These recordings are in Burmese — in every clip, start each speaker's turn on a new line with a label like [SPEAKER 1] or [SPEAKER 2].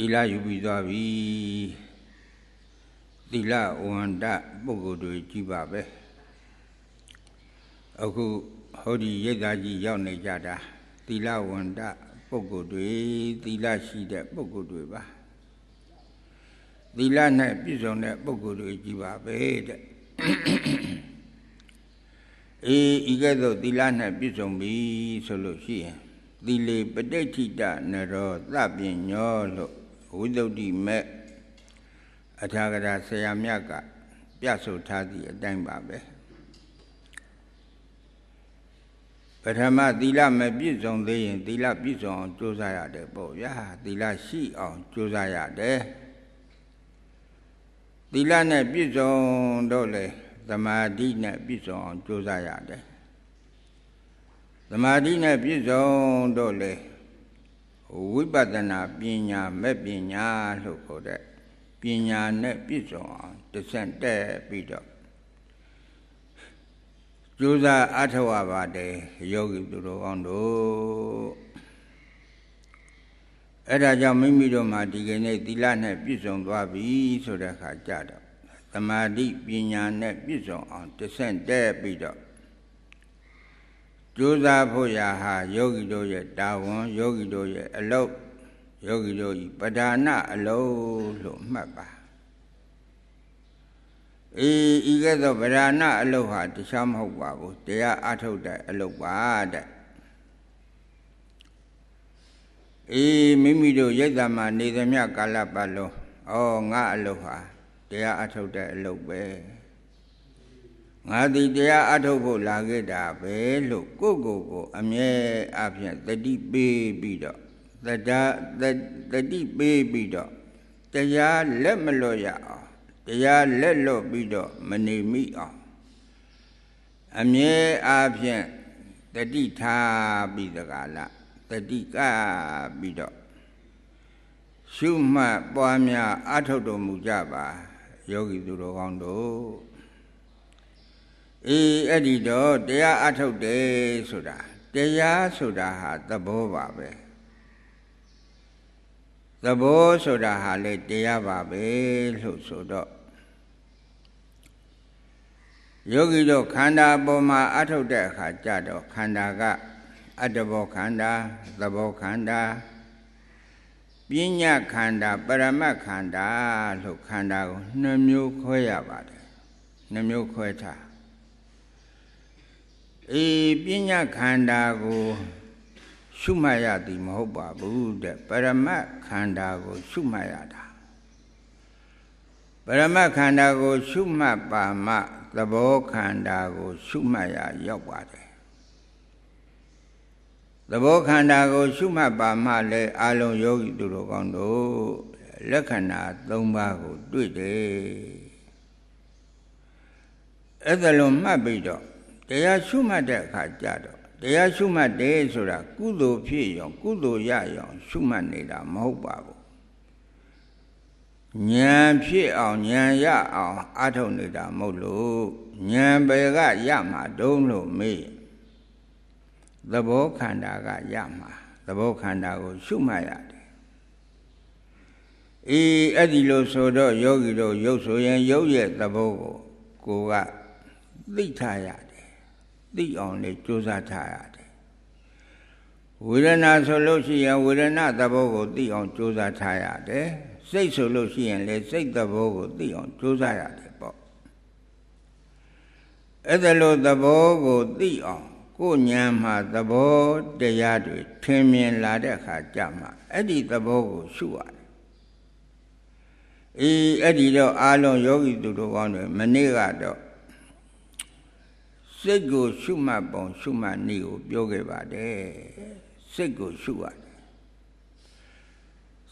[SPEAKER 1] သီလယူပြီးသွားပြီသီလဝန္တပုဂ္ဂိုလ်တွေကြည်ပါပဲအခုဟောဒီရိတ်သားကြီးရောက်နေကြတာသီလဝန္တပုဂ္ဂိုလ်တွေသီလရှိတဲ့ပုဂ္ဂိုလ်တွေပါသီလနဲ့ပြည့်စုံတဲ့ပုဂ္ဂိုလ်တွေကြည်ပါပဲတဲ့အေးဤကဲ့သို့သီလနဲ့ပြည့်စုံပြီဆိုလို့ရှိရင်သီလေပဋိဋ္ဌိတနရောသပညောလို့ ဝိသုဒ္ဓိမဲ့အထာဂရဆရာမြတ်ကပြဆိုထားသည့်အတိုင်းပါပဲပထမသီလမပြည့်စုံသေးရင်သီလပြည့်စုံအောင်ကြိုးစားရတယ်ပေါ့ဗျာသီလရှိအောင်ကြိုးစားရတယ်သီလနဲ့ပြည့်စုံတော့လေသမာဓိနဲ့ပြည့်စုံအောင်ကြိုးစားရတယ်သမာဓိနဲ့ပြည့်စုံတော့လေ ဝိပဿနာပညာမဲ့ပညာလို့ခေါ်တဲ့ပညာနဲ့ပြည့်စုံအောင်တဆင့်တက်ပြီးတော့ကြိုးစားအထောက်အပါတယ်ယောဂီသူတော်ကောင်းတို့အဲ့ဒါကြောင့်မိမိတို့မှာဒီကနေ့သီလနဲ့ပြည့်စုံသွားပြီဆိုတဲ့အခါကြတော့သမာဓိပညာနဲ့ပြည့်စုံအောင်တဆင့်တက်ပြီးတော့ ကြိုးစားဖို့ရာဟာယောဂီတို့ရဲ့တာဝန်ယောဂီတို့ရဲ့အလုပ်ယောဂီတို့ဤပဓာနအလုံးလို့မှတ်ပါအေးဤကဲ့သို့ပဓာနအလုံးဟာတခြားမဟုတ်ပါဘူးတရားအထုတ်တဲ့အလုပ်ပါတဲ့အေးမိမိတို့ရိတ်တမှာနေသမျှကာလပတ်လုံးဩငါအလုပ်ဟာတရားအထုတ်တဲ့အလုပ်ပဲ ငါဒီတရားအထုတ်ဖို့လာခဲ့တာပဲလို့ကိုယ့်ကိုယ်ကိုအမြဲအဖြင့်တတိပေးပြီးတော့တတာတတိပေးပြီးတော့တရားလက်မလွတ်ရအောင်တရားလက်လွတ်ပြီးတော့မနေမိအောင်အမြဲအားဖြင့်တတိထားပြီးတကားလားတတိကပြီးတော့ရှုမှတ်ပွားများအထုတ်တော်မူကြပါယောဂီသူတော်ကောင်းတို့ အေးအဲ့ဒီတော့တရားအထုတ်တယ်ဆိုတာတရားဆိုတာဟာသဘောပါပဲသဘောဆိုတာဟာလေတရားပါပဲလို့ဆိုတော့ယောဂီတို့ခန္ဓာပေါ်မှာအထုတ်တဲ့အခါကြတော့ခန္ဓာကအတ္တဘောခန္ဓာသဘောခန္ဓာပညာခန္ဓာပရမတ်ခန္ဓာလို့ခန္ဓာကိုနှမျိုးခွဲရပါတယ်နှမျိုးခွဲထား အေးပညာခန္ဓာကိုရှုမှတ်ရသည်မဟုတ်ပါဘူးတဲ့ပရမတ်ခန္ဓာကိုရှုမှတ်ရတာပရမတ်ခန္ဓာကိုရှုမှတ်ပါမှသဘောခန္ဓာကိုရှုမှတ်ရရောက်ပါတယ်သဘောခန္ဓာကိုရှုမှတ်ပါမှလည်းအာလုံယောဂီသူတို့ကောင်းတို့လက္ခဏာ၃ပါးကိုတွေ့တယ်အဲ့ဒါလိုမှတ်ပြီးတော့ တရားရှုမှတ်တဲ့အခါကျတော့တရားရှုမှတ်တယ်ဆိုတာကုသိုလ်ဖြစ်ရောကုသိုလ်ရရောရှုမှတ်နေတာမဟုတ်ပါဘူးဉာဏ်ဖြစ်အောင်ဉာဏ်ရအောင်အထုတ်နေတာမဟုတ်လို့ဉာဏ်ပဲကရမှာတုံးလို့မေးသဘောခန္ဓာကရမှာသဘောခန္ဓာကိုရှုမှတ်ရတယ်အေးအဲ့ဒီလိုဆိုတော့ယောဂီတို့ရုပ်ဆိုရင်ရုပ်ရဲ့သဘောကိုကိုကသိထားရတယ် သိအောင်လေကြိုးစားထားရတယ်ဝေဒနာဆိုလို့ရှိရင်ဝေဒနာသဘောကိုသိအောင်ကြိုးစားထားရတယ်စိတ်ဆိုလို့ရှိရင်လေစိတ်သဘောကိုသိအောင်ကြိုးစားရတယ်ပေါ့အဲ့ဒါလိုသဘောကိုသိအောင်ကိုဉာဏ်မှာသဘောတရားတွေထင်မြင်လာတဲ့အခါကြမှာအဲ့ဒီသဘောကိုရှုရတယ်အေးအဲ့ဒီတော့အာလုံးယောဂီသူတို့ကောင်းတွေမနေ့ကတော့ စိတ်ကိုရှုမှတ်ပုံရှုမှတ်နည်းကိုပြောခဲ့ပါတယ်စိတ်ကိုရှုရတယ်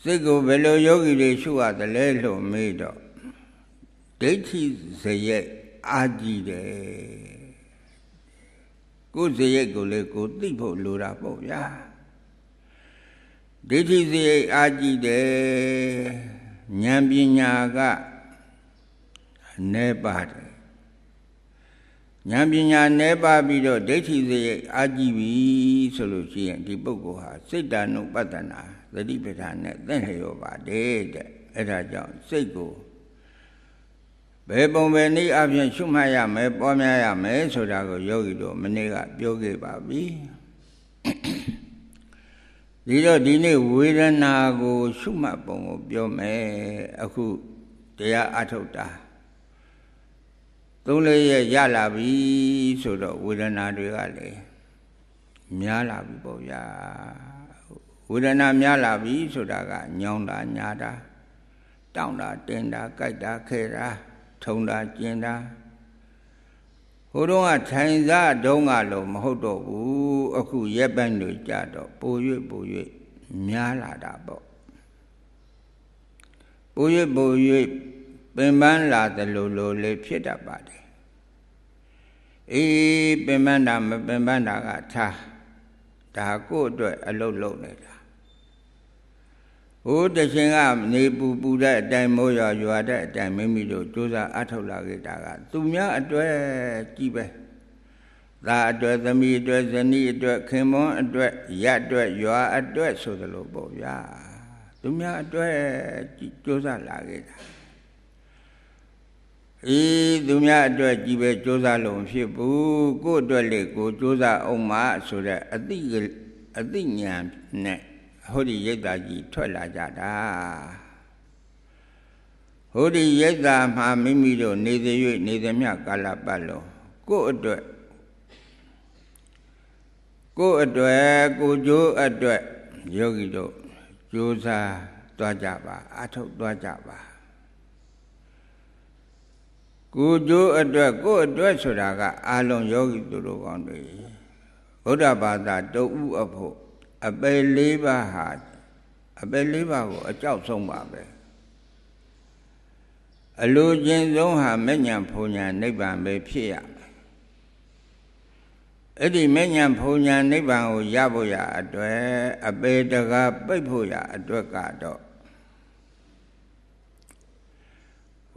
[SPEAKER 1] စိတ်ကိုဘယ်လိုယောဂီတွေရှုရတယ်လဲလို့မေးတော့ဒိဋ္ဌိဇယက်အာကြည့်တယ်ကိုယ်ဇယက်ကိုလေကိုသိဖို့လိုတာပေါ့ဗျာဒိဋ္ဌိဇယက်အာကြည့်တယ်ဉာဏ်ပညာကနေပါတယ် ဉာဏ်ပညာနဲပါပြီးတော့ဒိဋ္ဌိစရိတ်အာကြည့်ပြီဆိုလို့ရှိရင်ဒီပုဂ္ဂိုလ်ဟာစိတ်တ ानु ပတ္တနာသတိပဋ္ဌာန်နဲ့သင်လျော်ပါတယ်တဲ့အဲ့ဒါကြောင့်စိတ်ကိုဘယ်ပုံပဲနည်းအပြင်ရှုမှတ်ရမယ်ပွားများရမယ်ဆိုတာကိုယောဂီတို့မနေ့ကပြောခဲ့ပါပြီဒီတော့ဒီနေ့ဝေဒနာကို ရှုမှတ်ပုံကိုပြောမယ်အခုတရားအထုတ်တာ သုံးလေးရက်ရလာပြီဆိုတော့ဝေဒနာတွေကလည်းများလာပြီပေါ့ဗျာဝေဒနာများလာပြီဆိုတာကညောင်းတာညာတာတောင့်တာတင်းတာကြိုက်တာခဲတာထုံတာကျင်တာဟိုတုန်းကထိုင်စားတုံးကလို့မဟုတ်တော့ဘူးအခုရက်ပိုင်းတွေကြတော့ပို၍ပို၍များလာတာပေါ့ပို၍ပို၍ ပင်ပန်းလာသလိုလိုလေးဖြစ်တတ်ပါတယ်အေးပင်ပန်းတာမပင်ပန်းတာကထားဒါကိုယ့်အတွက်အလုတ်လုံနေတာဟိုတရှင်ကနေပူပူတဲ့အတိုင်းမိုးရွာရွာတဲ့အတိုင်းမိမိတို့ကြိုးစားအထောက်လာခဲ့တာကသူများအတွက်ကြီးပဲသာအတွက်သမီးအတွက်ဇနီးအတွက်ခင်မွန်းအတွက်ရက်အတွက်ရွာအတွက်ဆိုသလိုပေါ့ဗျာသူများအတွက်ကြိုးစားလာခဲ့တာ အေးသူများအတွက်ကြီးပဲကြိုးစားလို့မဖြစ်ဘူးကိုယ့်အတွက်လေကိုကြိုးစားအောင်မှဆိုတဲ့အသိအသိဉာဏ်နဲ့ဟောဒီရိတ်တာကြီးထွက်လာကြတာဟောဒီရိတ်တာမှာမိမိတို့နေသေး၍နေသည်မြကာလပတ်လုံးကိုယ့်အတွက်ကိုယ့်အတွက်ကိုကြိုးအတွက်ယောဂီတို့ကြိုးစားသွားကြပါအထုတ်သွားကြပါ ကိုကြိုးအတွက်ကိုယ့်အတွက်ဆိုတာကအာလုံးယောဂီသူတို့ကောင်းတွေဗုဒ္ဓဘာသာတုတ်ဥအဖို့အပယ်၄ပါးဟာအပယ်၄ပါးကိုအကြောက်ဆုံးပါပဲအလိုချင်းဆုံးဟာမညံဖုန်ညာနိဗ္ဗာန်ပဲဖြစ်ရမယ်အဲ့ဒီမညံဖုန်ညာနိဗ္ဗာန်ကိုရဖို့ရအတွက်အပေတကားပိတ်ဖို့ရအတွက်ကတော့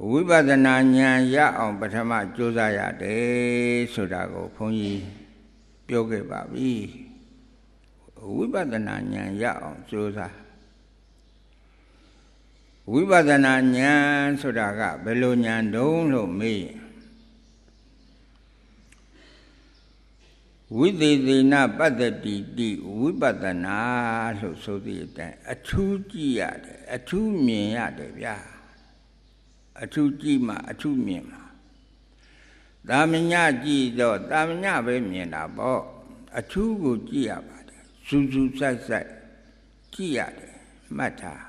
[SPEAKER 1] ဝိပဿနာဉာဏ်ရအောင်ပထမကြိုးစားရတယ်ဆိုတာကိုခွန်ကြီးပြောခဲ့ပါပြီဝိပဿနာဉာဏ်ရအောင်ကြိုးစားဝိပဿနာဉာဏ်ဆိုတာကဘယ်လိုဉာဏ်တုံးလို့မေးရင်ဝိသေသေနပတ္တတိတိဝိပဿနာလို့ဆိုသည့်အတိုင်းအထူးကြည့်ရတယ်အထူးမြင်ရတယ်ဗျာ အထူးကြည့်မှအထူးမြင်မှာတာမညကြည့်တော့တာမညပဲမြင်တာပေါ့အထူးကိုကြည့်ရပါတယ်စူးစူးဆိုင်ဆိုင်ကြည့်ရတယ်မှတ်ထား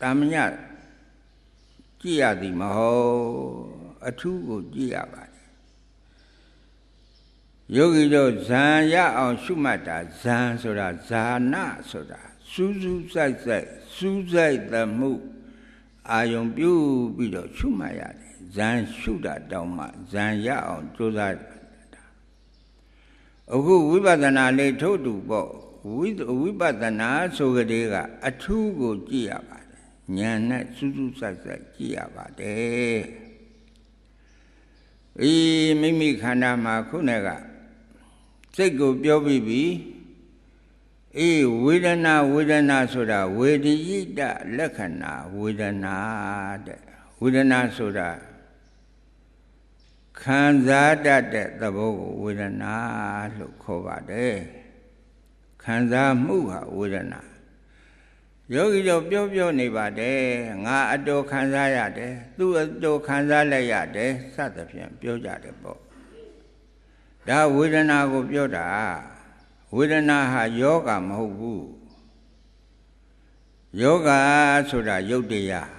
[SPEAKER 1] တာမညကြည့်ရသည်မဟုတ်အထူးကိုကြည့်ရပါတယ်ယောဂီတို့ဇံရအောင်ရှုမှတ်တာဇံဆိုတာဇာနာဆိုတာစူးစူးဆိုင်ဆိုင်စူးဆိုင်သမှု အာယုံပြုပြီးတော့ရှုမှတ်ရတယ်ဇံရှုတာတောင်းမှဇံရအောင်ကြိုးစားတာအခုဝိပဿနာလေးထုတ်တူပေါ့ဝိဝိပဿနာဆိုကြတဲ့ကအထူးကိုကြည့်ရပါတယ်ဉာဏ်နဲ့စူးစူးဆိုင်ဆိုင်ကြည့်ရပါတယ်အေးမိမိခန္ဓာမှာခုနကစိတ်ကိုပြောပြီးပြီ အေးဝေဒနာဝေဒနာဆိုတာဝေဒိယိတလက္ခဏာဝေဒနာတဲ့ဝေဒနာဆိုတာခံစားတတ်တဲ့သဘောကိုဝေဒနာလို့ခေါ်ပါတယ်ခံစားမှုဟာဝေဒနာယောဂီတို့ပြောပြောနေပါတယ်ငါအတော်ခံစားရတယ်သူအတော်ခံစားလိုက်ရတယ်စသဖြင့်ပြောကြတယ်ပေါ့ဒါဝေဒနာကိုပြောတာ ဝေဒနာဟာယောဂမဟုတ်ဘူးယောဂဆိုတာယုတ်တရား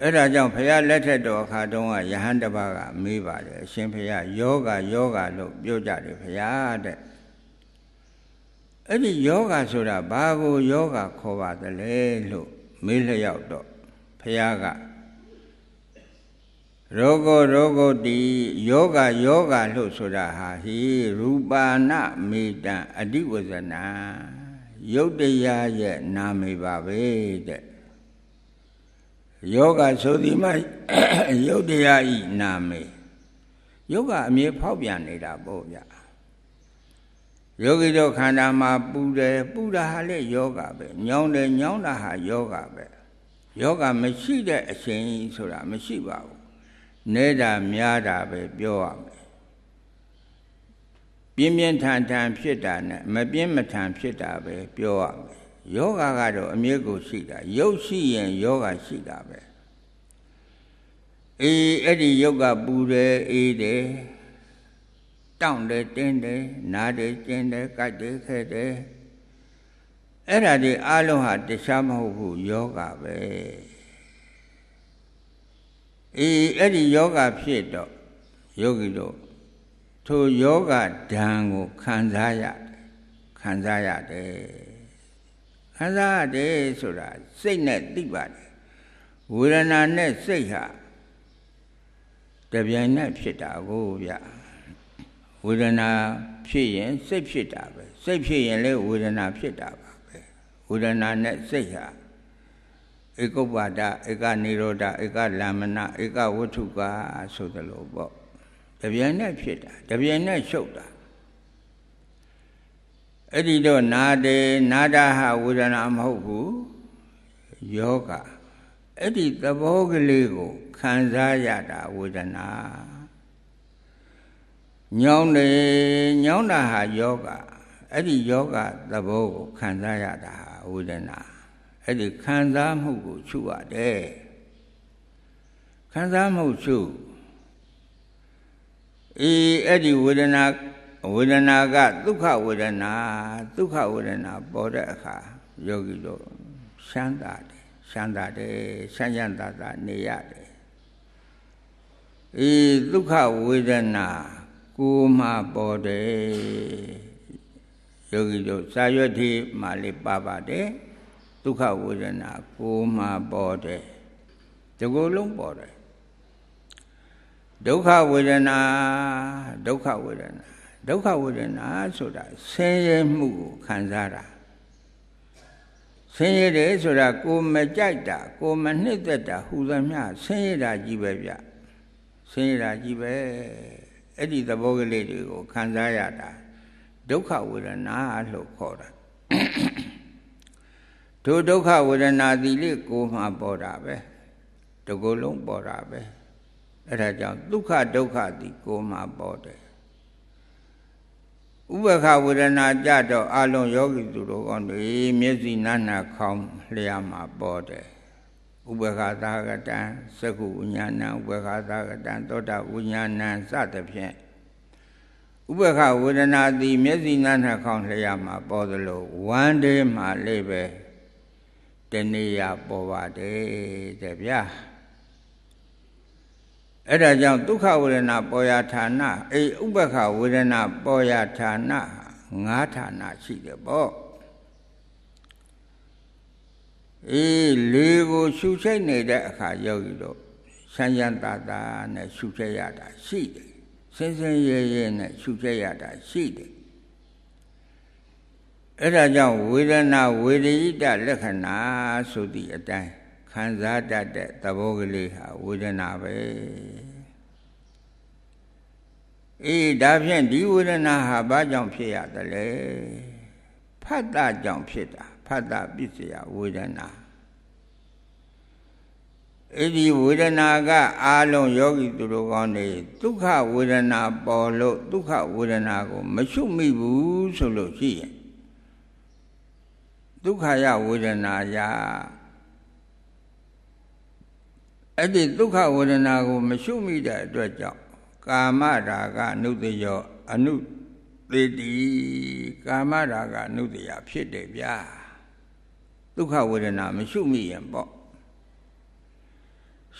[SPEAKER 1] အဲ့ဒါကြောင့်ဘုရားလက်ထက်တော်အခါတုန်းကယဟန်တပါးကမေးပါတယ်အရှင်ဘုရားယောဂယောဂလို့ပြောကြတယ်ဘုရားတဲ့အဲ့ဒီယောဂဆိုတာဘာကိုယောဂခေါ်ပါသလဲလို့မေးလျောက်တော့ဘုရားက ရောဂောရောဂောတိယောဂယောဂလို့ဆိုတာဟာဟိရူပါဏမေတံအဓိဝဇနာယုတ်တရားရဲ့နာမေပါပဲတဲ့ယောဂဆိုဒီမှာယုတ်တရားဤနာမေယောဂအမြဲဖောက်ပြန်နေတာပေါ့ဗျယောဂီတို့ခန္ဓာမှာပူတယ်ပူတာဟာလေယောဂပဲညောင်းတယ်ညောင်းတာဟာယောဂပဲယောဂမရှိတဲ့အရှင်ဆိုတာမရှိပါဘူး နေတာများတာပဲပြောရမယ်ပြင်းပြင်းထန်ထန်ဖြစ်တာနဲ့မပြင်းမထန်ဖြစ်တာပဲပြောရမယ်ယောဂကတော့အမြဲကိုရှိတာရုပ်ရှိရင်ယောဂရှိတာပဲအေးအဲ့ဒီယုတ်ကပူတယ်အေးတယ်တောင့်တယ်တင်းတယ်နားတယ်ကျင်းတယ်ကြိုက်တယ်ခဲတယ်အဲ့ဒါဒီအလုံးဟာတခြားမဟုတ်ဘူးယောဂပဲ အေးအဲ့ဒီယောဂဖြစ်တော့ယောဂီတို့ထိုယောဂဒဏ်ကိုခံစားရတယ်ခံစားရတယ်ခံစားရတယ်ဆိုတာစိတ်နဲ့သိပါတယ်ဝေဒနာနဲ့စိတ်ဟာတပြိုင်နက်ဖြစ်တာကိုဗျဝေဒနာဖြစ်ရင်စိတ်ဖြစ်တာပဲစိတ်ဖြစ်ရင်လည်းဝေဒနာဖြစ်တာပါပဲဝေဒနာနဲ့စိတ်ဟာ ဧကုပ္ပါဒဧကနိရောဓဧကလမ္မနဧကဝဋ္ထုကဆိုသလိုပေါ့တပြိုင်နက်ဖြစ်တာတပြိုင်နက်ရှုပ်တာအဲ့ဒီတော့နာတယ်နာတာဟာဝေဒနာမဟုတ်ဘူးယောဂအဲ့ဒီသဘောကလေးကိုခံစားရတာဝေဒနာညောင်းတယ်ညောင်းတာဟာယောဂအဲ့ဒီယောဂသဘောကိုခံစားရတာဝေဒနာ အဲ့ဒီခံစားမှုကိုရှုရတယ်ခံစားမှုရှုအေးအဲ့ဒီဝေဒနာဝေဒနာကဒုက္ခဝေဒနာဒုက္ခဝေဒနာပေါ်တဲ့အခါယောဂီတို့ရှမ်းသာတယ်ရှမ်းသာတယ်ရှမ်းရမ်းသာသာနေရတယ်အေးဒုက္ခဝေဒနာကိုမှပေါ်တယ်ယောဂီတို့စာရွက်ထိမှလေးပါပါတယ် ဒုက္ခဝေဒနာကိုမှပေါ်တယ်ဒီကိုယ်လုံးပေါ်တယ်ဒုက္ခဝေဒနာဒုက္ခဝေဒနာဒုက္ခဝေဒနာဆိုတာဆင်းရဲမှုကိုခံစားတာဆင်းရဲတယ်ဆိုတာကိုမကြိုက်တာကိုမနှစ်သက်တာဟူသမျှဆင်းရဲတာကြီးပဲဗျဆင်းရဲတာကြီးပဲအဲ့ဒီသဘောကလေးတွေကိုခံစားရတာဒုက္ခဝေဒနာလို့ခေါ်တာ တို့ဒုက္ခဝေဒနာဒီလေးကိုမှပေါ်တာပဲတကူလုံးပေါ်တာပဲအဲ့ဒါကြောင့်ဒုက္ခဒုက္ခဒီကိုမှပေါ်တယ်ဥပခဝေဒနာကြတော့အလုံးယောဂီသူတို့ကောင်းတွေမျက်စိနာနာခေါင်းလျာမှာပေါ်တယ်ဥပခသာကတံသကုဝိညာဏဥပခသာကတံသောတာဝိညာဏစသဖြင့်ဥပခဝေဒနာသည်မျက်စိနာနာခေါင်းလျာမှာပေါ်သလိုဝမ်းတေးမှာလေးပဲ တဏှာပေါ်ပါတယ်တဲ့ဗျာအဲ့ဒါကြောင့်ဒုက္ခဝေဒနာပေါ်ရာဌာနအေဥပ္ပခဝေဒနာပေါ်ရာဌာနငါးဌာနရှိတယ်ပေါ့အေးလေးကိုရှုချိတ်နေတဲ့အခါယောဂီတို့ဆန်းရန်တာတာနဲ့ရှုချိတ်ရတာရှိတယ်စင်စင်ရဲရဲနဲ့ရှုချိတ်ရတာရှိတယ် အဲ့ဒါကြောင့်ဝေဒနာဝေဒိတလက္ခဏာဆိုသည့်အတိုင်းခံစားတတ်တဲ့သဘောကလေးဟာဝေဒနာပဲအေးဒါဖြင့်ဒီဝေဒနာဟာဘာကြောင့်ဖြစ်ရသလဲဖတ်တာကြောင့်ဖြစ်တာဖတ်တာပစ္စယဝေဒနာအဲ့ဒီဝေဒနာကအာလုံးယောဂီသူတို့ကောင်းနေဒုက္ခဝေဒနာပေါ်လို့ဒုက္ခဝေဒနာကို မရှုမိဘူးဆိုလို့ရှိရင် ဒုက္ခယဝေဒနာယအဲ့ဒီဒုက္ခဝေဒနာကို မရှုမိတဲ့အတွက်ကြောင့်ကာမရာဂအနုတယောအနုသေတိကာမရာဂအနုတယဖြစ်တယ်ဗျာဒုက္ခဝေဒနာမရှုမိရင်ပေါ့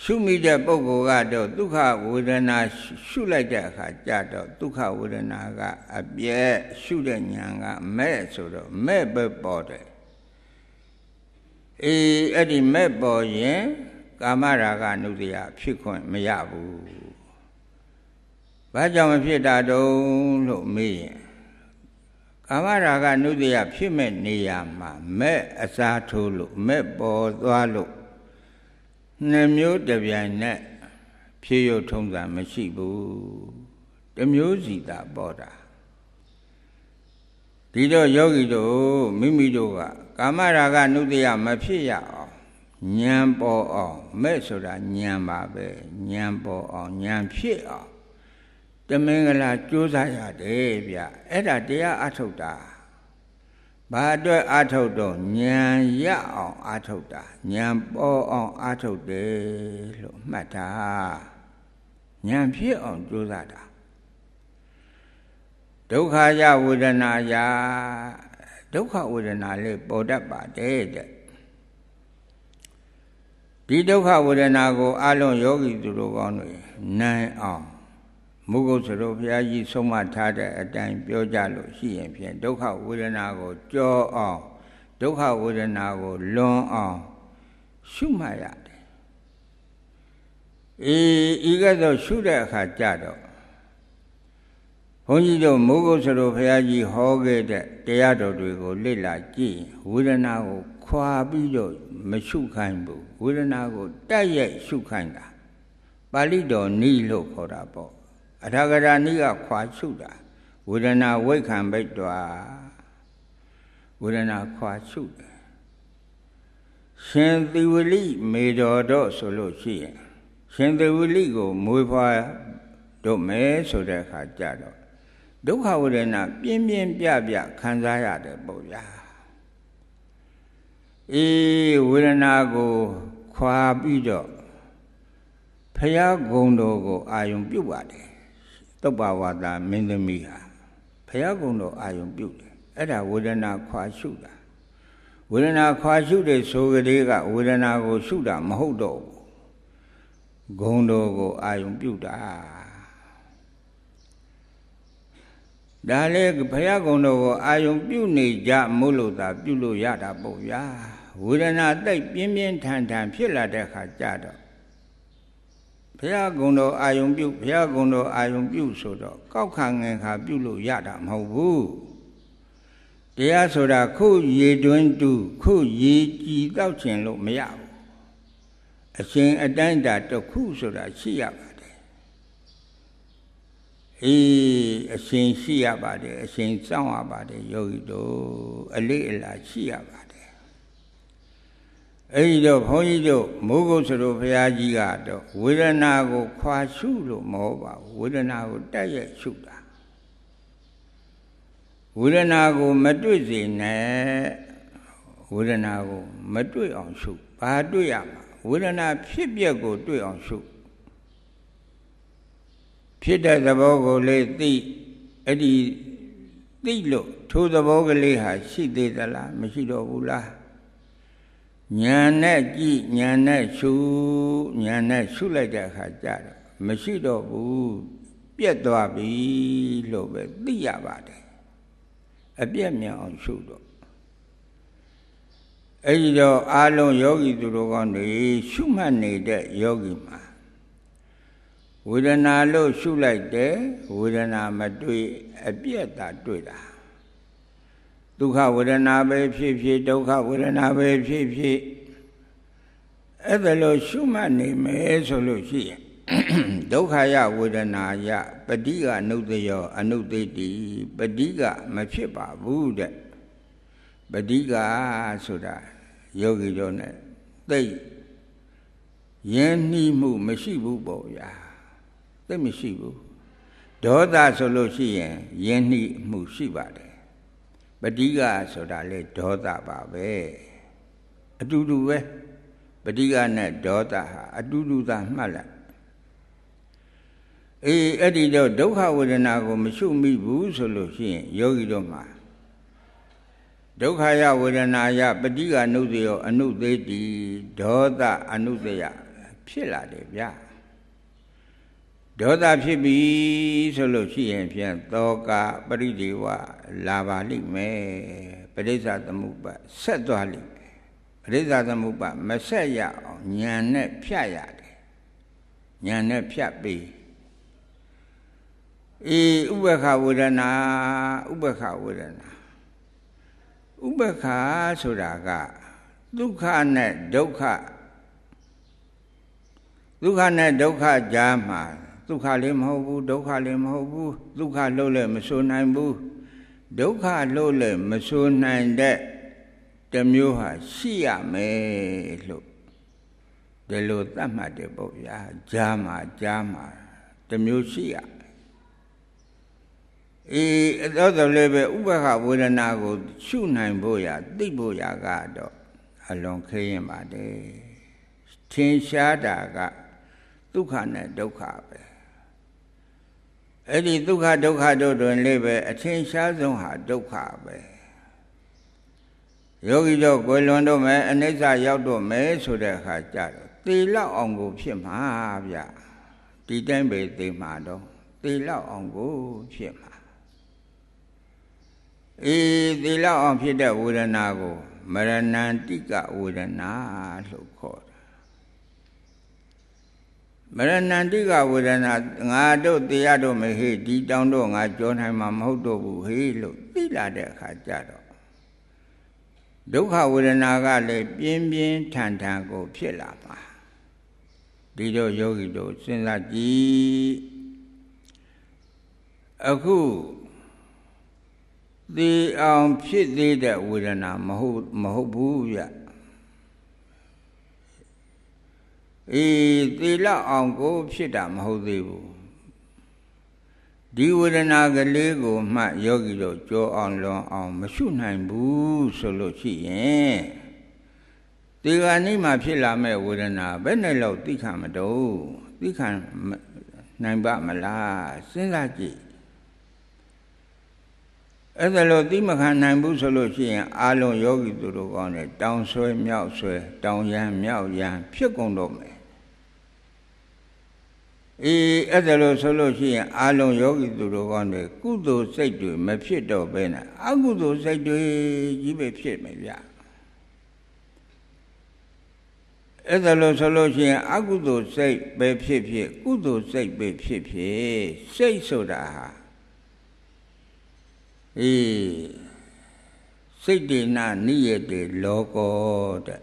[SPEAKER 1] ရှုမိတဲ့ပုဂ္ဂိုလ်ကတော့ဒုက္ခဝေဒနာရှုလိုက်တဲ့အခါကြတော့ဒုက္ခဝေဒနာကအပြည့်ရှုတဲ့ဉာဏ်ကမဲ့ဆိုတော့မဲ့ပဲပေါ်တယ် အေးအဲ့ဒီမဲ့ပေါ်ရင်ကာမရာဂနုတ္တိယဖြစ်ခွင့်မရဘူးဘာကြောင့်မဖြစ်တာတုံးလို့မေးရင်ကာမရာဂနုတ္တိယဖြစ်မဲ့နေရာမှာမဲ့အစားထိုးလို့မဲ့ပေါ်သွားလို့နှမျိုးတပြိုင်နက်ဖြည့်ရထုံးတာမရှိဘူးတမျိုးစီတာပေါ်တာ ဒီတော့ယောဂီတို့မိမိတို့ကကာမရာဂနုတ္တိယမဖြစ်ရအောင်ဉာဏ်ပေါ်အောင်မဲ့ဆိုတာဉာဏ်ပါပဲဉာဏ်ပေါ်အောင်ဉာဏ်ဖြစ်အောင်တမင်္ဂလာကြိုးစားရတယ်ဗျအဲ့ဒါတရားအထုတ်တာဘာအတွက်အထုတ်တော့ဉာဏ်ရအောင်အထုတ်တာဉာဏ်ပေါ်အောင်အထုတ်တယ်လို့မှတ်တာဉာဏ်ဖြစ်အောင်ကြိုးစားတာ ဒုက္ခယဝေဒနာယဒုက္ခဝေဒနာလေးပေါ်တတ်ပါတယ်တဲ့ဒီဒုက္ခဝေဒနာကိုအလုံးယောဂီသူတို့ကောင်းတွေနိုင်အောင်မုဂုတ်စရိုဘုရားကြီးဆုံးမထားတဲ့အတိုင်းပြောကြလို့ရှိရင်ဖြင့်ဒုက္ခဝေဒနာကိုကြောအောင်ဒုက္ခဝေဒနာကိုလွန်အောင်ရှုမှတ်ရတယ်အေးဤကဲ့သို့ရှုတဲ့အခါကြတော့ ဘုန်းကြီးတို့မိုးကုတ်စရိုဘုရားကြီးဟောခဲ့တဲ့တရားတော်တွေကိုလေ့လာကြည့်ဝေဒနာကိုခွာပြီးတော့မရှုခိုင်းဘူးဝေဒနာကိုတက်ရိုက်ရှုခိုင်းတာပါဠိတော်နိလို့ခေါ်တာပေါ့အထာဂရနိကခွာရှုတာဝေဒနာဝိခံဘိတ်တော်ဝေဒနာခွာရှုတယ်ရှင်သီဝလိမေတော်တော့ဆိုလို့ရှိရင်ရှင်သီဝလိကိုမွေးဖွားတို့မယ်ဆိုတဲ့အခါကြတော့ ဒုက္ခဝေဒနာပြင်းပြင်းပြပြခံစားရတယ်ပေါ့ဗျာအေးဝေဒနာကိုခွာပြီးတော့ဖရာဂုံတော်ကိုအာယုံပြုတ်ပါတယ်တုပ္ပဝါဒမင်းသမီးဟာဖရာဂုံတော်အာယုံပြုတ်တယ်အဲ့ဒါဝေဒနာခွာရှုတာဝေဒနာခွာရှုတဲ့ဆိုကလေးကဝေဒနာကိုရှုတာမဟုတ်တော့ဘူးဂုံတော်ကိုအာယုံပြုတ်တာ ဒါလည်းဘုရားကုံတော်ကိုအာယုံပြုနေကြမို့လို့သာပြုလို့ရတာပေါ့ဗျာဝေဒနာတိတ်ပြင်းပြင်းထန်ထန်ဖြစ်လာတဲ့ခါကြတော့ဘုရားကုံတော်အာယုံပြုဘုရားကုံတော်အာယုံပြုဆိုတော့ကောက်ခါငင်ခါပြုလို့ရတာမဟုတ်ဘူးတရားဆိုတာခုရေတွင်းတူခုရေကြည်တောက်ခြင်းလို့မရဘူးအရှင်အတိုင်းတာတစ်ခုဆိုတာရှိရပါ အေးအရှင်ရှိရပါတယ်အရှင်စောင့်ရပါတယ်ယောဂီတို့အလေးအလာရှိရပါတယ်အဲဒီတော့ဘုန်းကြီးတို့မိုးကုတ်စရိုဘုရားကြီးကတော့ဝေဒနာကိုခွာရှုလို့မဟုတ်ပါဘူးဝေဒနာကိုတက်ရဲ့ရှုတာဝေဒနာကိုမတွေ့စေနဲ့ဝေဒနာကိုမတွေ့အောင်ရှုဘာတွေ့ရမှာဝေဒနာဖြစ်ပျက်ကိုတွေ့အောင်ရှု ဖြစ်တဲ့သဘောကိုလေးသိအဲ့ဒီသိလို့ထိုသဘောကလေးဟာရှိသေးသလားမရှိတော့ဘူးလားညာနဲ့ကြည့်ညာနဲ့ရှုညာနဲ့ရှုလိုက်တဲ့အခါကျတော့မရှိတော့ဘူးပြက်သွားပြီလို့ပဲသိရပါတယ်အပြက်မြောင်အောင်ရှုတော့အဲ့ဒီတော့အာလုံးယောဂီသူတို့ကောင်းတွေရှုမှတ်နေတဲ့ယောဂီမှာ ဝေဒနာလို့ရှုလိုက်တယ်ဝေဒနာမတွေ့အပြက်သာတွေ့တာဒုက္ခဝေဒနာပဲဖြစ်ဖြစ်ဒုက္ခဝေဒနာပဲဖြစ်ဖြစ်အဲ့ဒါလို့ရှုမှတ်နေမယ်ဆိုလို့ရှိရင်ဒုက္ခယဝေဒနာယပဋိကအနုတ္တယောအနုတ္တိတိပဋိကမဖြစ်ပါဘူးတဲ့ပဋိကဆိုတာယောဂီတို့ ਨੇ သိယဉ်နှီးမှုမရှိဘူးပေါ့ဗျာ သိမရှိဘူးဒေါသဆိုလို့ရှိရင်ယဉ်နှိမှုရှိပါတယ်ပဋိကဆိုတာလေဒေါသပါပဲအတူတူပဲပဋိကနဲ့ဒေါသဟာအတူတူသာမှတ်လိုက်အေးအဲ့ဒီတော့ဒုက္ခဝေဒနာကိုမရှုမိဘူးဆိုလို့ရှိရင်ယောဂီတို့မှာဒုက္ခယဝေဒနာယပဋိကနုသေယောအနုသေတိဒေါသအနုသေယဖြစ်လာတယ်ဗျာ ဒေါသဖြစ်ပြီဆိုလို့ရှိရင်ဖြင့်သောကပရိဒီဝလာပါလိမ့်မယ်ပရိစ္ဆသမုပ္ပါဆက်သွားလိမ့်မယ်ပရိစ္ဆသမုပ္ပါမဆက်ရအောင်ဉာဏ်နဲ့ဖြတ်ရတယ်ဉာဏ်နဲ့ဖြတ်ပြီးအေးဥပ္ပခဝေဒနာဥပ္ပခဝေဒနာဥပ္ပခဆိုတာကဒုက္ခနဲ့ဒုက္ခဒုက္ခနဲ့ဒုက္ခကြားမှာ ဒုက္ခလည်းမဟုတ်ဘူးဒုက္ခလည်းမဟုတ်ဘူးဒုက္ခလို့လည်းမဆိုနိုင်ဘူးဒုက္ခလို့လည်းမဆိုနိုင်တဲ့တစ်မျိုးဟာရှိရမယ်လို့ဒီလိုသတ်မှတ်တယ်ပေါ့ဗျာကြားမှာကြားမှာတစ်မျိုးရှိရအေးအဲ့တော့လည်းပဲဥပ္ပခဝေဒနာကိုရှုနိုင်ဖို့ရသိဖို့ရကတော့အလွန်ခရင်ပါတယ်ထင်ရှားတာကဒုက္ခနဲ့ဒုက္ခပဲ အဲ့ဒီဒုက္ခဒုက္ခတို့တွင်လည်းပဲအထင်ရှားဆုံးဟာဒုက္ခပဲယောဂီတို့ကိုယ်လွန်တော့မယ်အနိစ္စရောက်တော့မယ်ဆိုတဲ့အခါကျတော့သေလောက်အောင်ကိုဖြစ်မှာဗျဒီတိုင်းပဲသေမှာတော့သေလောက်အောင်ကိုဖြစ်မှာအေးသေလောက်အောင်ဖြစ်တဲ့ဝေဒနာကိုမရဏန္တိကဝေဒနာလို့ခေါ်တယ် မရဏန္တိကဝေဒနာငါတို့တရားတို့မဟေ့ဒီတောင်းတော့ငါကြောနိုင်မှာမဟုတ်တော့ဘူးဟေ့လို့သိလာတဲ့အခါကျတော့ဒုက္ခဝေဒနာကလည်းပြင်းပြင်းထန်ထန်ကို ဖြစ်လာပါဒီတော့ယောဂီတို့စဉ်းစားကြည့်အခုသေအောင်ဖြစ်သေးတဲ့ဝေဒနာမဟုတ်မဟုတ်ဘူးဗျ အေးသေလောက်အောင်ကို ဖြစ်တာမဟုတ်သေးဘူးဒီဝေဒနာကလေးကိုမှယောဂီတို့ကြောအောင်လွန်အောင် မရှုနိုင်ဘူးဆိုလို့ရှိရင်ဒီကနေ့မှဖြစ်လာမဲ့ဝေဒနာဘယ်နဲ့လောက်သိခံမတော့သိခံနိုင်ပါမလားစဉ်းစားကြည့်အဲ့ဒါလို့သိမခံနိုင်ဘူးဆိုလို့ရှိရင်အာလုံးယောဂီသူတို့ကောင်းတယ်တောင်ဆွဲမြောက်ဆွဲတောင်ရန်မြောက်ရန်ဖြစ်ကုန်တော့မယ် အေးအဲ့ဒါလို့ဆိုလို့ရှိရင်အာလုံးယောဂီသူတို့ကောင်းတယ်ကုသိုလ်စိတ်တွေမဖြစ်တော့ဘဲနဲ့အကုသိုလ်စိတ်တွေကြီးပဲဖြစ်မယ်ဗျအဲ့ဒါလို့ဆိုလို့ရှိရင်အကုသိုလ်စိတ်ပဲဖြစ်ဖြစ်ကုသိုလ်စိတ်ပဲဖြစ်ဖြစ်စိတ်ဆိုတာဟာအေးစိတ်တေနနိယတေလောကောတဲ့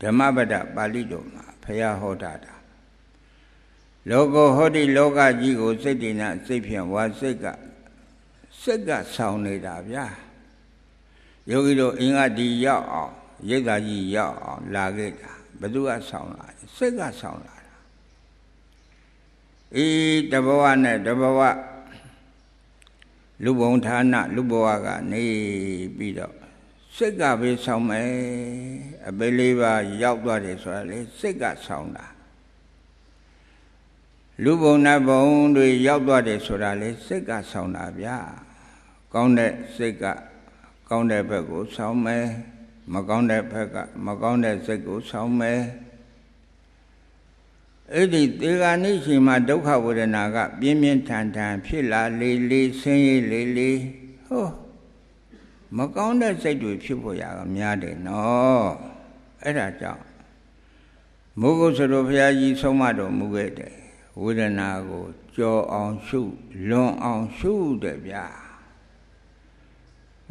[SPEAKER 1] ဓမ္မပဒပါဠိတော်မှာဘုရားဟောတာတာ လောကောဟောတိလောကကြီးကိုစိတ်တေနစိတ်ဖြင့်ဝါစိတ်ကစိတ်ကဆောင်းနေတာဗျာယောဂီတို့အင်္ဂဒီရောက်အောင်ရိတ်သာကြီးရောက်အောင်လာခဲ့တာဘသူကဆောင်းလာစိတ်ကဆောင်းလာတာအေးတဘဝနဲ့တဘဝလူဘုံဌာနလူဘဝကနေပြီးတော့စိတ်ကပဲဆောင်းမယ်အပေလေးပါရောက်သွားတယ်ဆိုတာလေစိတ်ကဆောင်းတာ လူဘုံနတ်ဘုံတွေရောက်သွားတယ်ဆိုတာလေစိတ်ကဆောင်းတာဗျာကောင်းတဲ့စိတ်ကကောင်းတဲ့ဘက်ကိုဆောင်းမယ်မကောင်းတဲ့ဘက်ကမကောင်းတဲ့စိတ်ကိုဆောင်းမယ်အဲ့ဒီသေဂာနိရှိမှာဒုက္ခဝေဒနာက ပြင်းပြင်းထန်ထန်ဖြစ်လာလေလေဆင်းရဲလေလေဟောမကောင်းတဲ့စိတ်တွေဖြစ်ဖို့ရကများတယ်နော်အဲ့ဒါကြောင့်မုဂုစတော်ဘုရားကြီးဆုံးမတော်မူခဲ့တယ် ဝေဒနာကိုကြောအောင်ရှုလွန်အောင်ရှုတယ်ဗျာ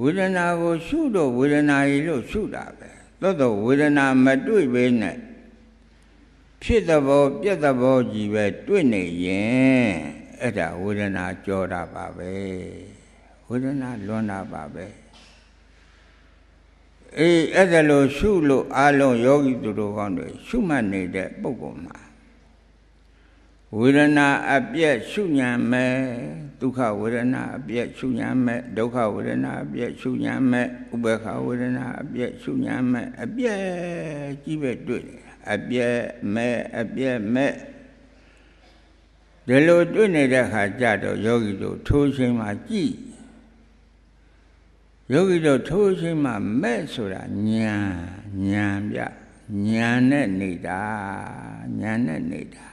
[SPEAKER 1] ဝေဒနာကိုရှုတော့ဝေဒနာကြီးလို့ရှုတာပဲသို့တော့ဝေဒနာမတွေ့ဘဲနဲ့ဖြစ်သဘောပြက်သဘောကြီးပဲတွေ့နေရင်အဲ့ဒါဝေဒနာကြောတာပါပဲဝေဒနာလွန်တာပါပဲအေးအဲ့ဒါလို့ရှုလို့အာလုံးယောဂီသူတို့ကောင်းတွေရှုမှတ်နေတဲ့ပုဂ္ဂိုလ်မှာ ဝေဒနာအပြည့်ရှုဉဏ်မဲ့ဒုက္ခဝေဒနာအပြည့်ရှုဉဏ်မဲ့ဒုက္ခဝေဒနာအပြည့်ရှုဉဏ်မဲ့ဥပေက္ခဝေဒနာအပြည့်ရှုဉဏ်မဲ့အပြည့်ကြီးပဲတွေ့တယ်အပြည့်မဲ့အပြည့်မဲ့ဒီလိုတွေ့နေတဲ့ခါကြတော့ယောဂီတို့ထိုးချိန်မှာကြည်ယောဂီတို့ထိုးချိန်မှာမဲ့ဆိုတာညာညာပြညာနဲ့နေတာညာနဲ့နေတာ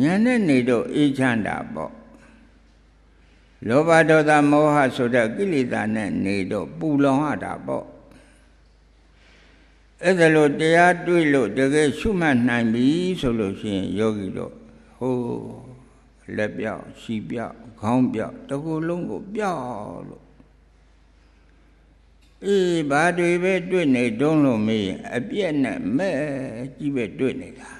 [SPEAKER 1] ညာနဲ့နေတော့အေးချမ်းတာပေါ့လောဘဒေါသမောဟဆိုတဲ့ကိလေသာနဲ့နေတော့ပူလောင်ရတာပေါ့အဲ့ဒါလို့တရားတွေ့လို့တကယ်ရှုမှတ်နိုင်ပြီဆိုလို့ရှိရင်ယောဂီတို့ဟိုလက်ပြောက်ခြေပြောက်ခေါင်းပြောက်တကူလုံးကိုပြောက်လို့အေးဘာတွေပဲတွေ့နေတုံးလို့မေးရင်အပြက်နဲ့မဲ့ကြီးပဲတွေ့နေတာ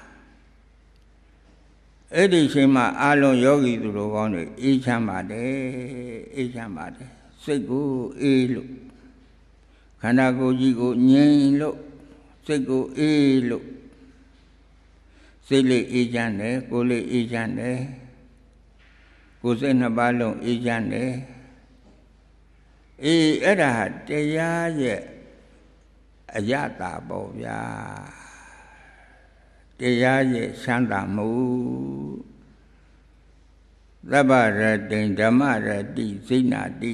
[SPEAKER 1] အဲ့ဒီချိန်မှာအာလုံးယောဂီသူတို့ကောင်းတွေအေးချမ်းပါတယ်အေးချမ်းပါတယ်စိတ်ကိုအေးလို့ခန္ဓာကိုယ်ကြီးကိုငြိမ်လို့စိတ်ကိုအေးလို့စိတ်လေးအေးချမ်းတယ်ကိုယ်လေးအေးချမ်းတယ်ကိုယ်စိတ်နှစ်ပါးလုံးအေးချမ်းတယ်အေးအဲ့ဒါဟာတရားရဲ့အယတာပေါ့ဗျာ တရားရဲ့ချမ်းသာမှုသဗ္ဗရတိဓမ္မရတိစိဏတိ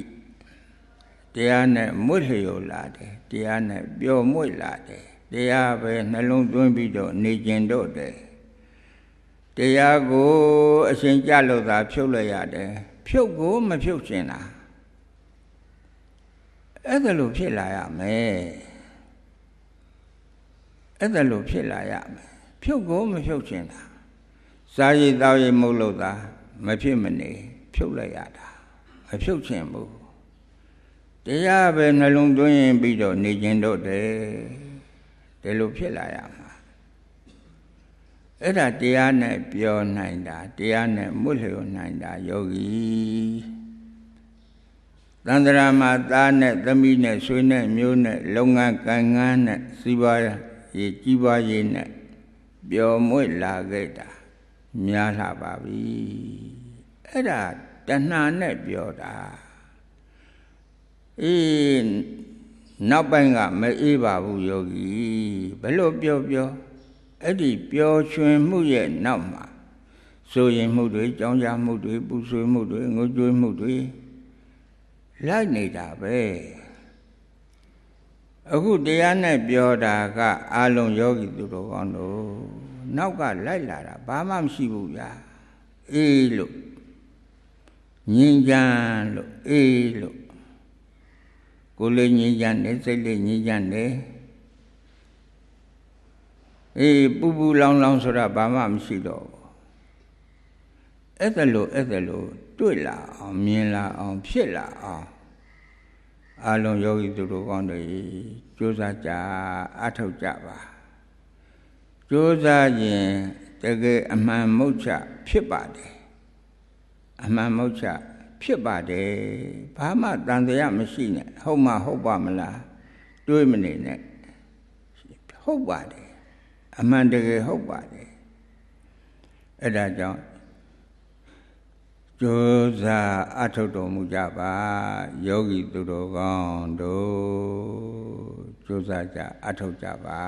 [SPEAKER 1] တရားနဲ့မွတ်လျော်လာတယ်တရားနဲ့ပျော်မွေ့လာတယ်တရားပဲနှလုံးသွင်းပြီးတော့နေကျင်တော့တယ်တရားကိုအရှင်ကြလို့သာဖြုတ်လိုက်ရတယ်ဖြုတ်ကိုမဖြုတ်ချင်တာအဲ့ဒါလိုဖြစ်လာရမယ်အဲ့ဒါလိုဖြစ်လာရမယ် ဖြုတ်ကိုမဖြုတ်ချင်တာစားရည်တောက်ရည်မုတ်လို့သာမဖြစ်မနေဖြုတ်လိုက်ရတာမဖြုတ်ချင်ဘူးတရားပဲနှလုံးသွင်းရင်ပြီးတော့နေခြင်းတော့တယ်ဒီလိုဖြစ်လာရမှာအဲ့ဒါတရားနဲ့ပြောနိုင်တာတရားနဲ့မွတ်လျော်နိုင်တာယောဂီသန္တရာမှာသားနဲ့သမီးနဲ့ဆွေနဲ့မျိုးနဲ့လုပ်ငန်းကံငန်းနဲ့စီးပွားရေးကြီးပွားရေးနဲ့ ပျော်မွေ့လာခဲ့တာများလာပါပြီအဲ့ဒါတဏှာနဲ့ပြောတာအေးနောက်ပိုင်းကမအေးပါဘူးယောဂီဘယ်လိုပြောပြောအဲ့ဒီပျော်ရွှင်မှုရဲ့နောက်မှာဆိုရင်မှုတွေကြောင်းကြမှုတွေပူဆွေးမှုတွေငိုကြွေးမှုတွေလိုက်နေတာပဲ အခုတရားနဲ့ပြောတာက အာလုံယောဂီသူတော်ကောင်းတို့နောက်ကလိုက်လာတာဘာမှမရှိဘူးဗျာအေးလို့ငြင်းကြလို့အေးလို့ကိုယ်လေးငြင်းကြတယ်စိတ်လေးငြင်းကြတယ်အေးပူပူလောင်လောင်ဆိုတာဘာမှမရှိတော့ဘူးအဲ့ဒါလို့အဲ့ဒါလို့တွေ့လာအောင်မြင်လာအောင်ဖြစ်လာအောင် အလုံးယောဂီသူတို့ကောင်းတွေကြိုးစားကြအထောက်ကြပါကြိုးစားရင်တကယ်အမှန်မုတ်ချဖြစ်ပါတယ်အမှန်မုတ်ချဖြစ်ပါတယ်ဘာမှတန်တရားမရှိနဲ့ဟုတ်မှဟုတ်ပါမလားတွေးမနေနဲ့ဟုတ်ပါတယ်အမှန်တကယ်ဟုတ်ပါတယ်အဲ့ဒါကြောင့် ကြိုးစားအထုတ်တော်မူကြပါယောဂီသူတော်ကောင်းတို့ကြိုးစားကြအထုတ်ကြပါ